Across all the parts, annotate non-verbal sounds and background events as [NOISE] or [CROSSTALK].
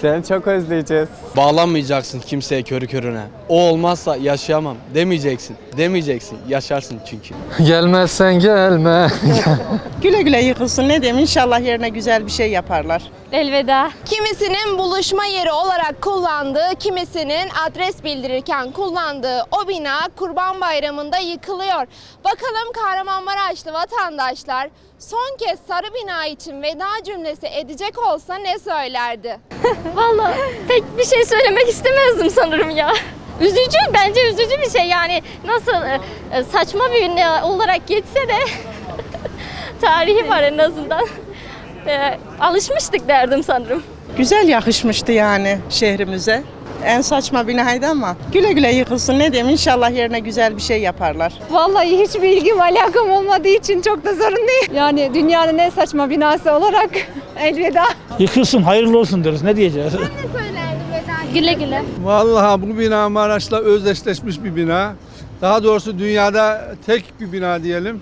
Seni çok özleyeceğiz. Bağlanmayacaksın kimseye körü körüne. O olmazsa yaşayamam demeyeceksin. Demeyeceksin. Yaşarsın çünkü. [LAUGHS] Gelmezsen gelme. [LAUGHS] Güle güle yıkılsın ne diyeyim inşallah yerine güzel bir şey yaparlar. Elveda. Kimisinin buluşma yeri olarak kullandığı, kimisinin adres bildirirken kullandığı o bina Kurban Bayramı'nda yıkılıyor. Bakalım Kahramanmaraşlı vatandaşlar son kez sarı bina için veda cümlesi edecek olsa ne söylerdi? [LAUGHS] Vallahi pek bir şey söylemek istemezdim sanırım ya. Üzücü, bence üzücü bir şey yani nasıl e, e, saçma bir ünlü olarak geçse de [LAUGHS] tarihi var en azından. E, alışmıştık derdim sanırım. Güzel yakışmıştı yani şehrimize. En saçma binaydı ama güle güle yıkılsın ne diyeyim inşallah yerine güzel bir şey yaparlar. Vallahi hiçbir ilgim alakam olmadığı için çok da sorun değil. Yani dünyanın en saçma binası olarak [LAUGHS] elveda. Yıkılsın, hayırlı olsun deriz. Ne diyeceğiz? Ne söylerdi veda Güle güle. Vallahi bu bina Maraş'la özdeşleşmiş bir bina. Daha doğrusu dünyada tek bir bina diyelim.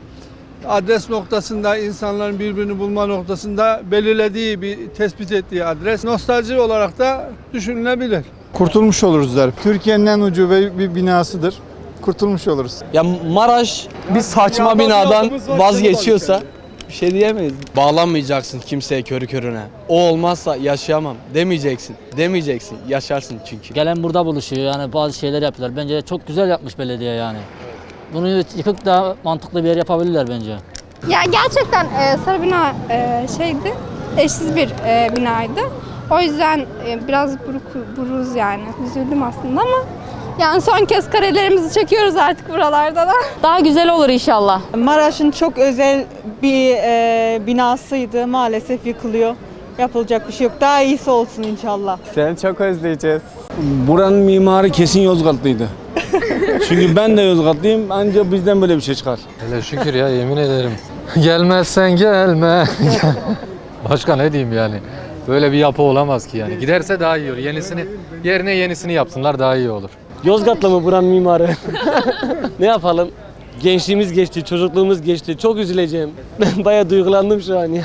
Adres noktasında insanların birbirini bulma noktasında belirlediği bir tespit ettiği adres. Nostalji olarak da düşünülebilir. Kurtulmuş oluruz der. Türkiye'nin en ucube bir binasıdır. Kurtulmuş oluruz. Ya Maraş bir saçma Dünyadan binadan vazgeçiyorsa bir şey diyemeyiz. Bağlanmayacaksın kimseye körü körüne. O olmazsa yaşayamam demeyeceksin. Demeyeceksin. Yaşarsın çünkü. Gelen burada buluşuyor yani bazı şeyler yapıyorlar. Bence çok güzel yapmış belediye yani. Bunu yıkıp daha mantıklı bir yer yapabilirler bence. Ya gerçekten e, sarı bina e, şeydi, eşsiz bir e, binaydı. O yüzden e, biraz buruk, buruz yani. Üzüldüm aslında ama yani son kez karelerimizi çekiyoruz artık buralarda da. [LAUGHS] Daha güzel olur inşallah. Maraş'ın çok özel bir e, binasıydı. Maalesef yıkılıyor. Yapılacak bir şey yok. Daha iyisi olsun inşallah. Seni çok özleyeceğiz. Buranın mimarı kesin Yozgatlıydı. [LAUGHS] Çünkü ben de Yozgatlıyım ancak bizden böyle bir şey çıkar. Hele şükür ya yemin ederim. [LAUGHS] Gelmezsen gelme. Başka ne diyeyim yani? Böyle bir yapı olamaz ki yani. Giderse daha iyi olur. Yenisini yerine yenisini yapsınlar daha iyi olur. Yozgatlı mı buranın mimarı? [LAUGHS] ne yapalım? Gençliğimiz geçti, çocukluğumuz geçti. Çok üzüleceğim. [LAUGHS] Ben bayağı duygulandım şu an ya.